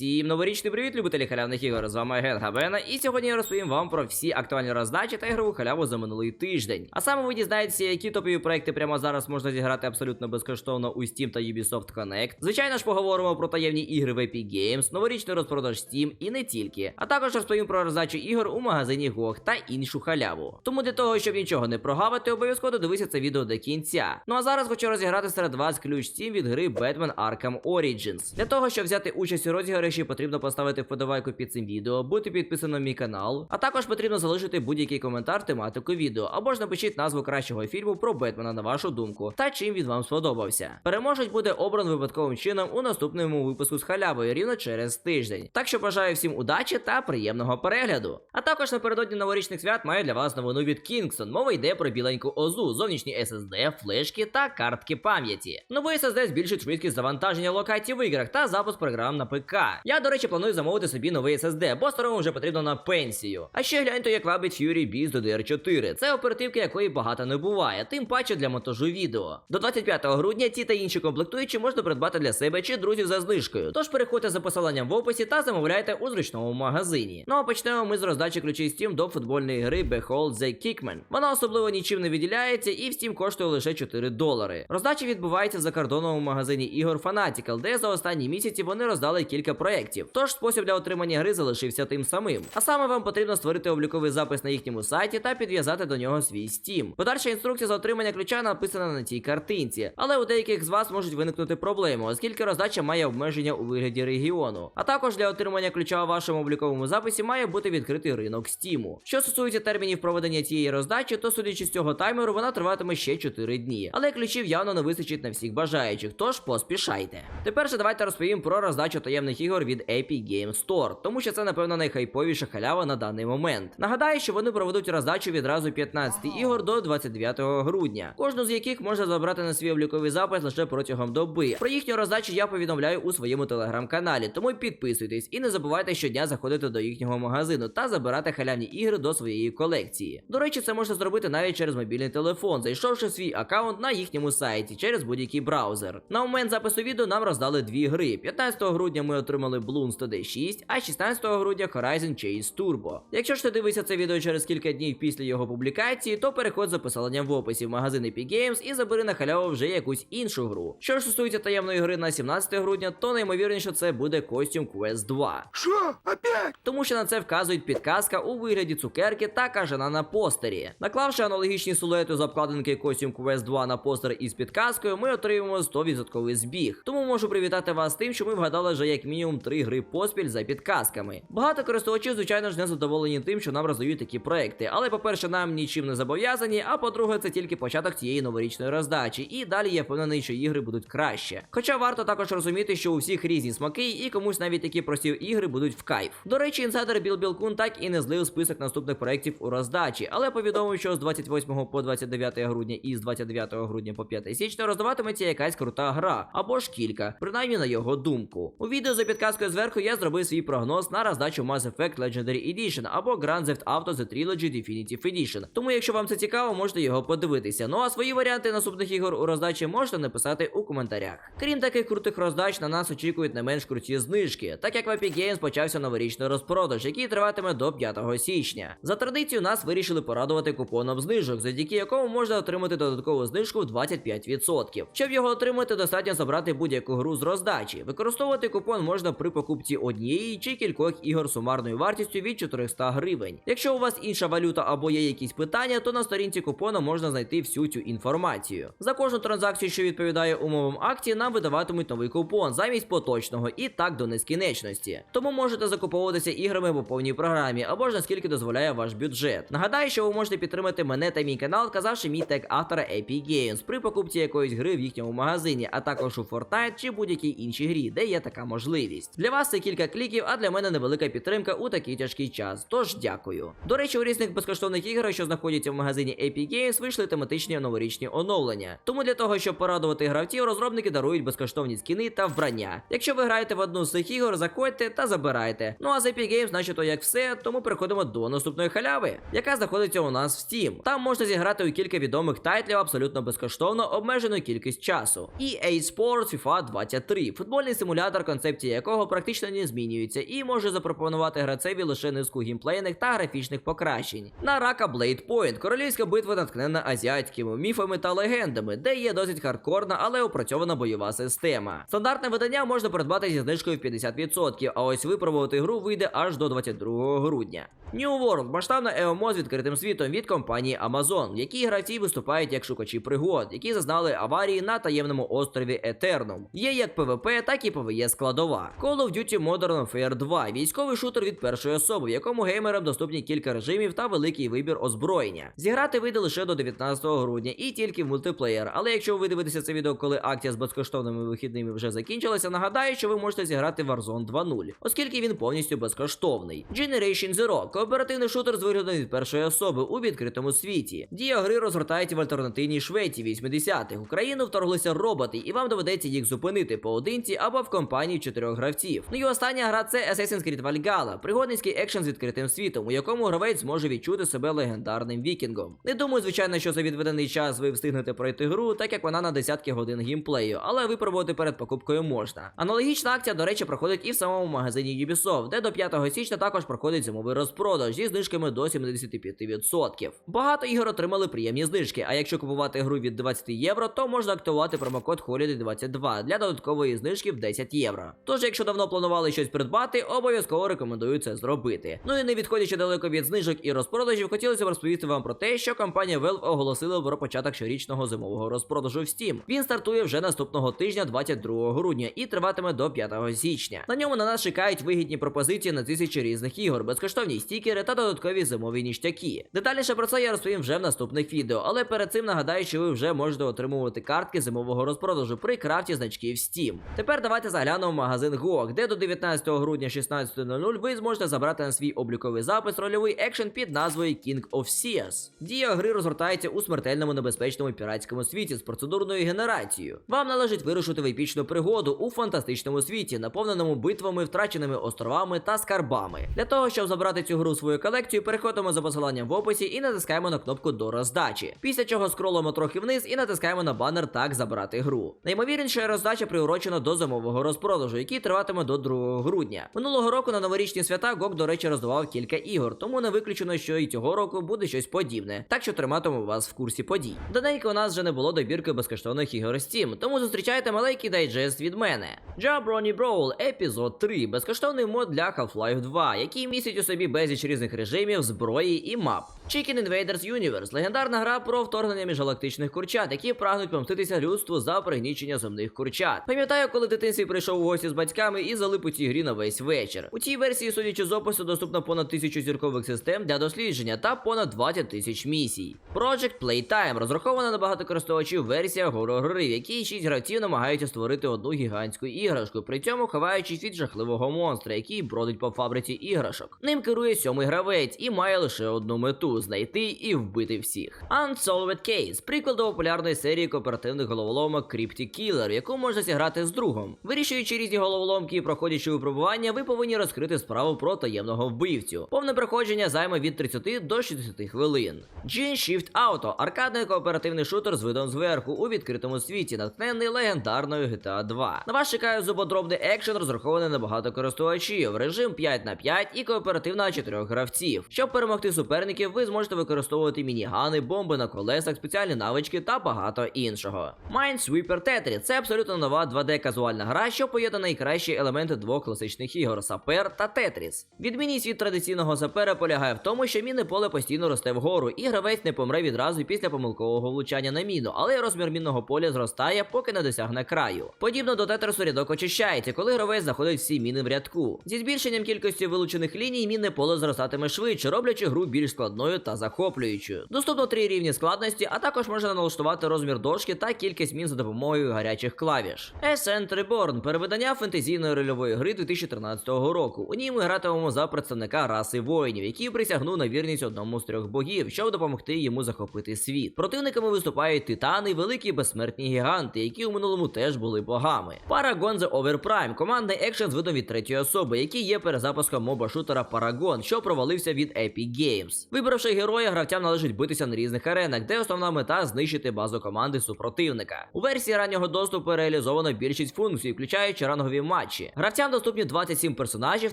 Всім новорічний привіт, любителі халявних ігор. З вами Ген Габена, і сьогодні я розповім вам про всі актуальні роздачі та ігрову халяву за минулий тиждень. А саме ви дізнаєтеся, які топові проекти прямо зараз можна зіграти абсолютно безкоштовно у Steam та Ubisoft Connect. Звичайно ж, поговоримо про таємні ігри в Epic Games, новорічний розпродаж Steam і не тільки. А також розповім про роздачу ігор у магазині GOG та іншу халяву. Тому для того, щоб нічого не прогавити, обов'язково додивися це відео до кінця. Ну а зараз хочу розіграти серед вас ключ Steam від гри Batman Arkham Origins. Для того, щоб взяти участь у розіграші, потрібно поставити вподобайку під цим відео, бути підписаним на мій канал, а також потрібно залишити будь-який коментар тематику відео, або ж напишіть назву кращого фільму про Бетмена на вашу думку, та чим він вам сподобався. Переможець буде обран випадковим чином у наступному випуску з халявою рівно через тиждень. Так що бажаю всім удачі та приємного перегляду. А також напередодні новорічних свят маю для вас новину від Kingston. Мова йде про біленьку озу, зовнішні SSD, флешки та картки пам'яті. Новий SSD збільшить швидкість завантаження локацій в іграх та запуск програм на ПК. Я, до речі, планую замовити собі новий SSD, бо старому вже потрібно на пенсію. А ще гляньте, як вабить Fury Beast до DR4. Це оперативки, якої багато не буває, тим паче для монтажу відео. До 25 грудня ці та інші комплектуючі можна придбати для себе чи друзів за знижкою. Тож переходьте за посиланням в описі та замовляйте у зручному магазині. Ну а почнемо ми з роздачі ключей Steam до футбольної гри Behold the Kickman. Вона особливо нічим не виділяється і в Steam коштує лише 4 долари. Роздача відбувається в закордонному магазині ігор Fanatical, де за останні місяці вони роздали кілька проєктів. Тож спосіб для отримання гри залишився тим самим. А саме вам потрібно створити обліковий запис на їхньому сайті та підв'язати до нього свій Steam. Подальша інструкція за отримання ключа написана на цій картинці, але у деяких з вас можуть виникнути проблеми, оскільки роздача має обмеження у вигляді регіону. А також для отримання ключа у вашому обліковому записі має бути відкритий ринок Steam. Що стосується термінів проведення цієї роздачі, то судячи з цього таймеру, вона триватиме ще 4 дні. Але ключів явно не вистачить на всіх бажаючих, тож поспішайте. Тепер же давайте розповім про роздачу таємних ігор від Epic Games Store, тому що це, напевно, найхайповіша халява на даний момент. Нагадаю, що вони проведуть роздачу відразу 15 ігор до 29 грудня, кожну з яких можна забрати на свій обліковий запис лише протягом доби. Про їхню роздачу я повідомляю у своєму телеграм-каналі, тому підписуйтесь і не забувайте щодня заходити до їхнього магазину та забирати халявні ігри до своєї колекції. До речі, це можна зробити навіть через мобільний телефон, зайшовши в свій аккаунт на їхньому сайті через будь-який браузер. На момент запису відео нам роздали дві гри. 15 грудня ми отримали Bloons TD6, а 16 грудня Horizon Chase Turbo. Якщо ж ти дивишся це відео через кілька днів після його публікації, то переходь за посиланням в описі в магазин Epic Games і забери на халяву вже якусь іншу гру. Що ж стосується таємної гри на 17 грудня, то наймовірніше це буде Costume Quest 2. Что? Опять? Тому що на це вказують підказка у вигляді цукерки та кажана на постері. Наклавши аналогічні силуети з обкладинки Costume Quest 2 на постер із підказкою, ми отримаємо 100% збіг. Тому можу привітати вас з тим, що ми вгадали вже як мінімум 3 гри поспіль за підказками. Багато користувачів, звичайно ж, не задоволені тим, що нам роздають такі проекти. Але, по-перше, нам нічим не зобов'язані, а по-друге, це тільки початок цієї новорічної роздачі. І далі я впевнений, що ігри будуть краще. Хоча варто також розуміти, що у всіх різні смаки, і комусь навіть такі прості ігри будуть в кайф. До речі, інсайдер Біл Білкун так і не злив список наступних проєктів у роздачі, але повідомив, що з 28 по 29 грудня і з 29 грудня по 5 січня роздаватиметься якась крута гра, або ж кілька, принаймні на його думку. У відео за підказкою зверху я зробив свій прогноз на роздачу Mass Effect Legendary Edition або Grand Theft Auto The Trilogy Definitive Edition. Тому, якщо вам це цікаво, можете його подивитися. Ну а свої варіанти наступних ігор у роздачі можете написати у коментарях. Крім таких крутих роздач, на нас очікують не менш круті знижки, так як в Epic Games почався новорічний розпродаж, який триватиме до 5 січня. За традицією нас вирішили порадувати купоном знижок, завдяки якому можна отримати додаткову знижку в 25%. Щоб його отримати, достатньо забрати будь-яку гру з роздачі. Використовувати купон можна при покупці однієї чи кількох ігор сумарною вартістю від 400 гривень. Якщо у вас інша валюта або є якісь питання, то на сторінці купону можна знайти всю цю інформацію. За кожну транзакцію, що відповідає умовам акції, нам видаватимуть новий купон замість поточного і так до нескінченності. Тому можете закуповуватися іграми по повній програмі або ж наскільки дозволяє ваш бюджет. Нагадаю, що ви можете підтримати мене та мій канал, казавши мій тег автора Epic Games при покупці якоїсь гри в їхньому магазині, а також у Fortnite чи будь-якій іншій грі, де є така можливість. Для вас це кілька кліків, а для мене невелика підтримка у такий тяжкий час. Тож дякую. До речі, у різних безкоштовних іграх, що знаходяться в магазині Epic Games, вийшли тематичні новорічні оновлення. Тому для того, щоб порадувати гравців, розробники дарують безкоштовні скіни та вбрання. Якщо ви граєте в одну з цих ігор, заходьте та забирайте. Ну а з Epic Games, значить, то як все, тому переходимо до наступної халяви, яка знаходиться у нас в Steam. Там можна зіграти у кілька відомих тайтлів абсолютно безкоштовно, обмежену кількість часу. EA Sports FIFA 23 футбольний симулятор, концепція якого якого практично не змінюється, і може запропонувати грацеві лише низку гімплейних та графічних покращень. Нарака Blade Point, королівська битва наткнена азіатськими міфами та легендами, де є досить хардкорна, але опрацьована бойова система. Стандартне видання можна придбати зі знижкою в 50%, а ось випробувати гру вийде аж до 22 грудня. New World масштабна ЕОМО з відкритим світом від компанії Amazon, в якій гравці виступають як шукачі пригод, які зазнали аварії на таємному острові Етернум. Є як ПВП, так і ПВЕ складова. Call of Duty Modern Warfare 2 військовий шутер від першої особи, в якому геймерам доступні кілька режимів та великий вибір озброєння. Зіграти вийде лише до 19 грудня і тільки в мультиплеєр. Але якщо ви дивитеся це відео, коли акція з безкоштовними вихідними вже закінчилася, нагадаю, що ви можете зіграти Warzone 2.0, оскільки він повністю безкоштовний. Generation Zero кооперативний шутер з виглядом від першої особи у відкритому світі. Дія гри розгортається в альтернативній Швеції 80-х. Україну вторглися роботи, і вам доведеться їх зупинити поодинці або в компанії чотирьох гравців. Ну і остання гра це Assassin's Creed Valhalla, пригодницький екшен з відкритим світом, у якому гравець зможе відчути себе легендарним вікінгом. Не думаю, звичайно, що за відведений час ви встигнете пройти гру, так як вона на десятки годин геймплею, але випробувати перед покупкою можна. Аналогічна акція, до речі, проходить і в самому магазині Ubisoft, де до 5 січня також проходить зимовий розпродаж зі знижками до 75%. Багато ігор отримали приємні знижки, а якщо купувати гру від 20 євро, то можна активувати промокод HOLIDAY22 для додаткової знижки в 10 євро. Тож, якщо давно планували щось придбати, обов'язково рекомендую це зробити. Ну і не відходячи далеко від знижок і розпродажів, хотілося б розповісти вам про те, що компанія Valve оголосила про початок щорічного зимового розпродажу в Steam. Він стартує вже наступного тижня, 22 грудня, і триватиме до 5 січня. На ньому на нас чекають вигідні пропозиції на тисячі різних ігор, безкоштовні стікери та додаткові зимові ніштяки. Детальніше про це я розповім вже в наступних відео, але перед цим нагадаю, що ви вже можете отримувати картки зимового розпродажу при крафті значків Steam. Тепер давайте заглянемо в магазин GOG, де до 19 грудня 16.00 ви зможете забрати на свій обліковий запис рольовий екшен під назвою King of Seas. Дія гри розгортається у смертельному небезпечному піратському світі з процедурною генерацією. Вам належить вирушити в епічну пригоду у фантастичному світі, наповненому битвами, втраченими островами та скарбами. Для того, щоб забрати цю гру в свою колекцію, переходимо за посиланням в описі і натискаємо на кнопку до роздачі. Після чого скролимо трохи вниз і натискаємо на банер Так забрати гру. Наймовірніше роздача приурочена до зимового розпродажу, який триватиме до 2 грудня. Минулого року на новорічні свята GOG, до речі, роздавав кілька ігор, тому не виключено, що і цього року буде щось подібне. Так що триматиму вас в курсі подій. Давненько у нас вже не було добірки безкоштовних ігор Steam, тому зустрічайте маленький дайджест від мене. Jabroni Brawl епізод 3 безкоштовний мод для Half-Life 2, який містить у собі безліч різних режимів, зброї і мап. Chicken Invaders Universe легендарна гра про вторгнення міжгалактичних курчат, які прагнуть помститися людству за пригнічення земних курчат. Пам'ятаю, коли в дитинстві прийшов у гості з батьками і залип у цій грі на весь вечір. У цій версії, судячи з опису, доступно понад тисячу зіркових систем для дослідження та понад 20 тисяч місій. Project Playtime розрахована на багато користувачів версія горор-гри, в якій 6 гравців намагаються створити одну гігантську іграшку, при цьому ховаючись від жахливого монстра, який бродить по фабриці іграшок. Ним керує сьомий гравець і має лише одну мету знайти і вбити всіх. Unsolved Case – приклад до популярної серії кооперативних головоломок Cryptic Killer, яку можна зіграти з другом. Вирішуючи різні головоломки і проходячи випробування, ви повинні розкрити справу про таємного вбивцю. Повне проходження займе від 30 до 60 хвилин. Gene Shift Auto аркадний кооперативний шутер з видом зверху у відкритому світі, натхнений легендарною GTA 2. На вас чекає зубодробний екшен, розрахований на багато користувачів, режим 5 на 5 і кооперативна 4 чотирьох гравців. Щоб перемогти суперників, ви зможете використовувати мінігани, бомби на колесах, спеціальні навички та багато іншого. Minesweeper Tetris – це абсолютно нова 2D-казуальна гра, що поєднує найкращі елементи двох класичних ігор сапер та Тетріс. Відмінність від традиційного сапера полягає в тому, що міни поле постійно росте вгору, і гравець не помре відразу після помилкового влучання на міну, але розмір мінного поля зростає, поки не досягне краю. Подібно до тетрису рядок очищається, коли гравець заходить всі міни в рядку. Зі збільшенням кількості вилучених ліній, мінне поле зростатиме швидше, роблячи гру більш складною та захоплюючою. Доступно три рівні складності, а також можна налаштувати розмір дошки та кількість мін за допомогою гарячих клавіш. Ascent Reborn – перевидання фентезійної рольової гри 2013 року. У ній ми гратимемо за представника раси воїнів, який присягнув на вірність одному з трьох богів, щоб допомогти йому захопити світ. Противниками виступають титани, великі безсмертні гіганти, які у минулому теж були богами. Paragon The Overprime – командний екшен з видом від третьої особи, який є перезапуском моба шутера Paragon, що провалився від Epic Games. Вибравши героя, гравцям належить битися на різних аренах, де основна мета знищити базу команди супротивника. У версії раннього доступу реалізовано більшість функцій, включаючи рангові матчі. Гравцям доступні 27 персонажів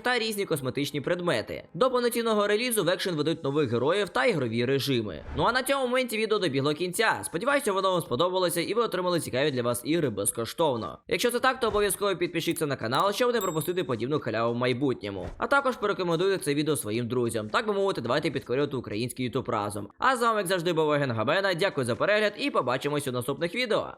та різні косметичні предмети. До повноцінного релізу в екшен ведуть нових героїв та ігрові режими. Ну а на цьому моменті відео добігло кінця. Сподіваюся, воно вам сподобалося і ви отримали цікаві для вас ігри безкоштовно. Якщо це так, то обов'язково підпишіться на канал, щоб не пропустити подібну халяву в майбутньому. А також порекомендуйте це відео своїм друзям. Так би мовити, давайте підкорювати український ютуб разом. А з вами, як завжди, був Ген. Дякую за перегляд і побачимось у наступних відео.